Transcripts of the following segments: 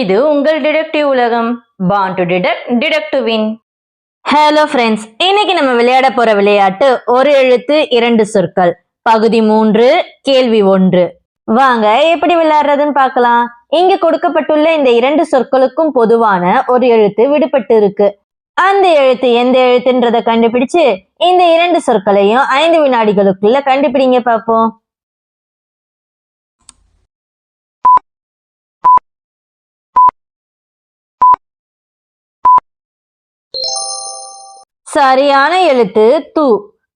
இது உங்கள் டிடெக்டிவ் உலகம். Born to detect detect win hello friends இன்னைக்கு நம்ம விளையாட போற விளையாட்டு ஒரு எழுத்து இரண்டு சொற்கள். பகுதி மூன்று கேள்வி ஒன்று. வாங்க எப்படி விளையாடுறதுன்னு பார்க்கலாம். இங்க கொடுக்கப்பட்டுள்ள இந்த இரண்டு சொற்களுக்கும் பொதுவான ஒரு எழுத்து விடுபட்டு இருக்கு அந்த எழுத்து எந்த எழுத்துன்றத கண்டுபிடிச்சு இந்த இரண்டு சொற்களையும் ஐந்து வினாடிகளுக்குள்ள கண்டுபிடிங்க பார்ப்போம். சரியான எழுத்து து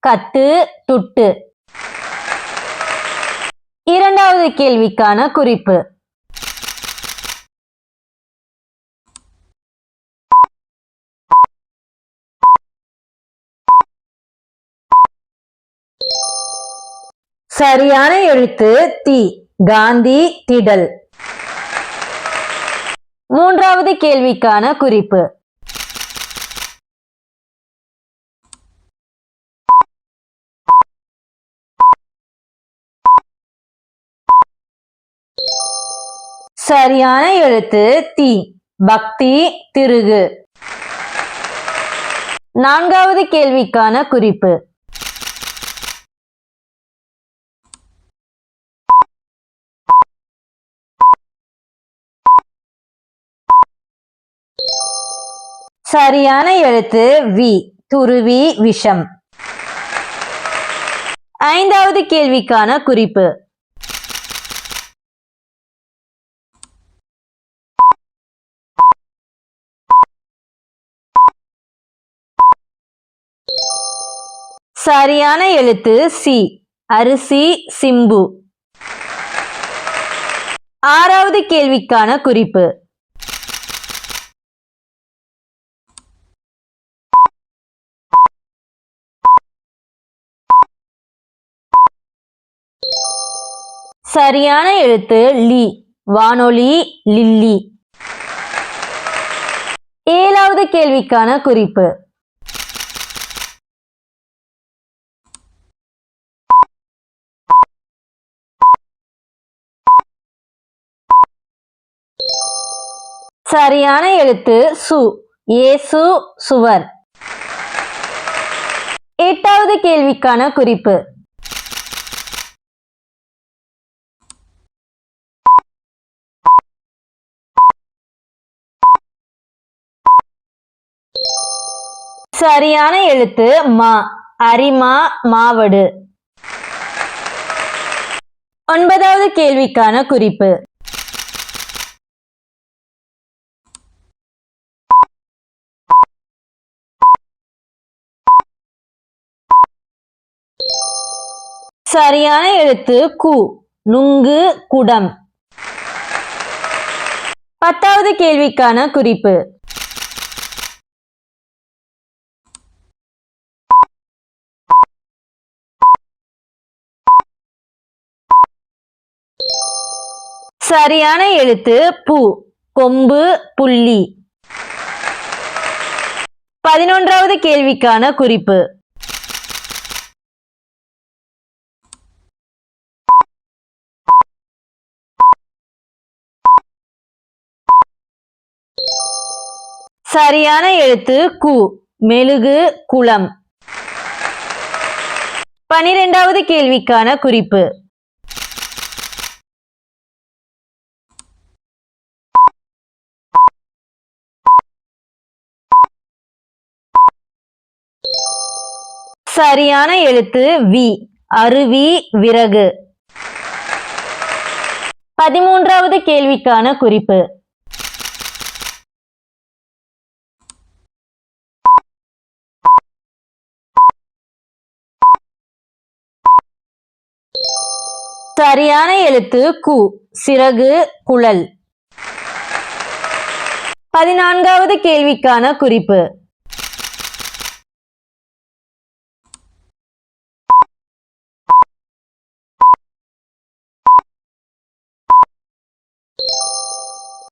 கத்து துட்டு. இரண்டாவது கேள்விக்கான குறிப்பு. சரியான எழுத்து தி காந்தி திடல். மூன்றாவது கேள்விக்கான குறிப்பு. சரியான எழுத்து தி. பக்தி திருகு. நான்காவது கேள்விக்கான குறிப்பு. சரியான எழுத்து வி. துருவி விஷம். ஐந்தாவது கேள்விக்கான குறிப்பு. சரியான எழுத்து சி. அரிசி சிம்பு. ஆறாவது கேள்விக்கான குறிப்பு. சரியான எழுத்து லி. வானொலி லில்லி. ஏழாவது கேள்விக்கான குறிப்பு. சரியான எழுத்து சு. ஏசு சுவர். எட்டாவது கேள்விக்கான குறிப்பு. சரியான எழுத்து மா. அரிமா மாவடு. ஒன்பதாவது கேள்விக்கான குறிப்பு. சரியான எழுத்து கு நுங்கு குடம். பத்தாவது கேள்விக்கான குறிப்பு. சரியான எழுத்து பு கொம்பு புள்ளி. பதினொன்றாவது கேள்விக்கான குறிப்பு. சரியான எழுத்து கு மெழுகு குளம். பனிரெண்டாவது கேள்விக்கான குறிப்பு. சரியான எழுத்து வி அருவி விறகு. பதிமூன்றாவது கேள்விக்கான குறிப்பு. சரியான எழுத்து கு சிறகு குழல். பதினான்காவது கேள்விக்கான குறிப்பு.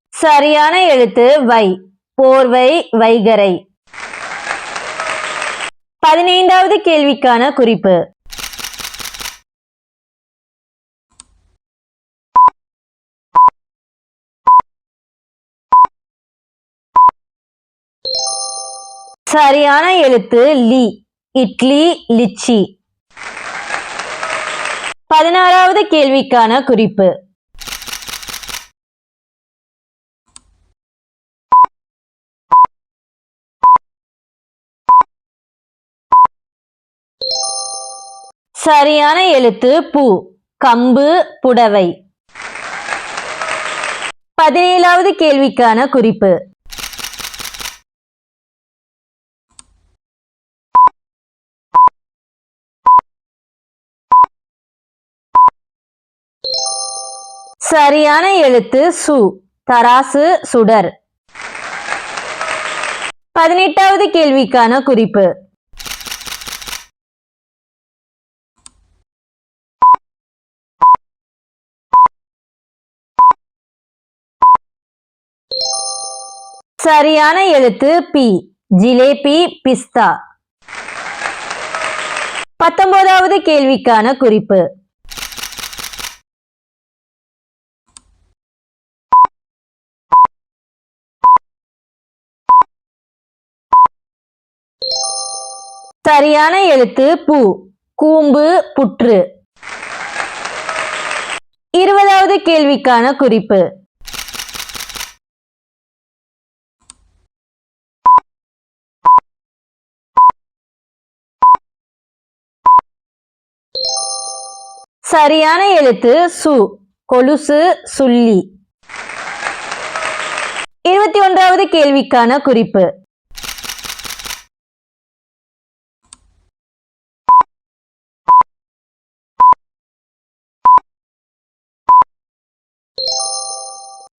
சரியான எழுத்து வை போர்வை வைகரை. பதினைந்தாவது கேள்விக்கான குறிப்பு. சரியான எழுத்து லி. இட்லி லிச்சி. பதினாறாவது கேள்விக்கான குறிப்பு. சரியான எழுத்து பூ. கம்பு புடவை. பதினேழாவது கேள்விக்கான குறிப்பு. சரியான எழுத்து சு தராசு சுடர். பதினெட்டாவது கேள்விக்கான குறிப்பு. சரியான எழுத்து பி ஜிலேபி பிஸ்தா. பத்தொன்பதாவது கேள்விக்கான குறிப்பு. சரியான எழுத்து பூ. கூம்பு புற்று. இருபதாவது கேள்விக்கான குறிப்பு. சரியான எழுத்து சு. கொலுசு சுள்ளி. இருபத்தி ஒன்றாவது கேள்விக்கான குறிப்பு.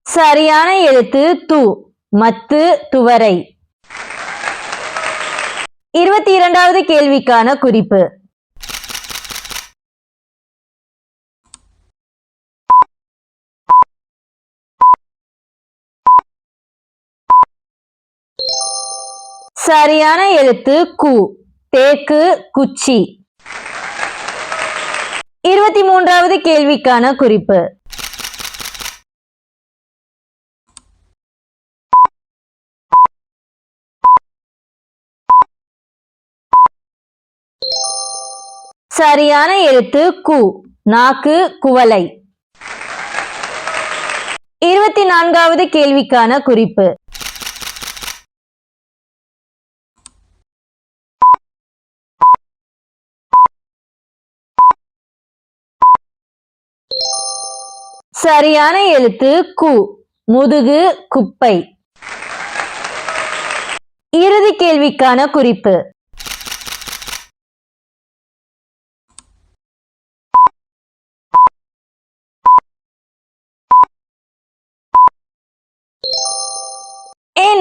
சரியான எழுத்து து மத்து துவரை. இருபத்தி இரண்டாவது கேள்விக்கான குறிப்பு. சரியான எழுத்து கு தேக்கு குச்சி. இருபத்தி மூன்றாவது கேள்விக்கான குறிப்பு. சரியான எழுத்து கு நாக்கு குவலை இருபத்தி நான்காவது கேள்விக்கான குறிப்பு. சரியான எழுத்து கு முதுகு குப்பை. இறுதி கேள்விக்கான குறிப்பு.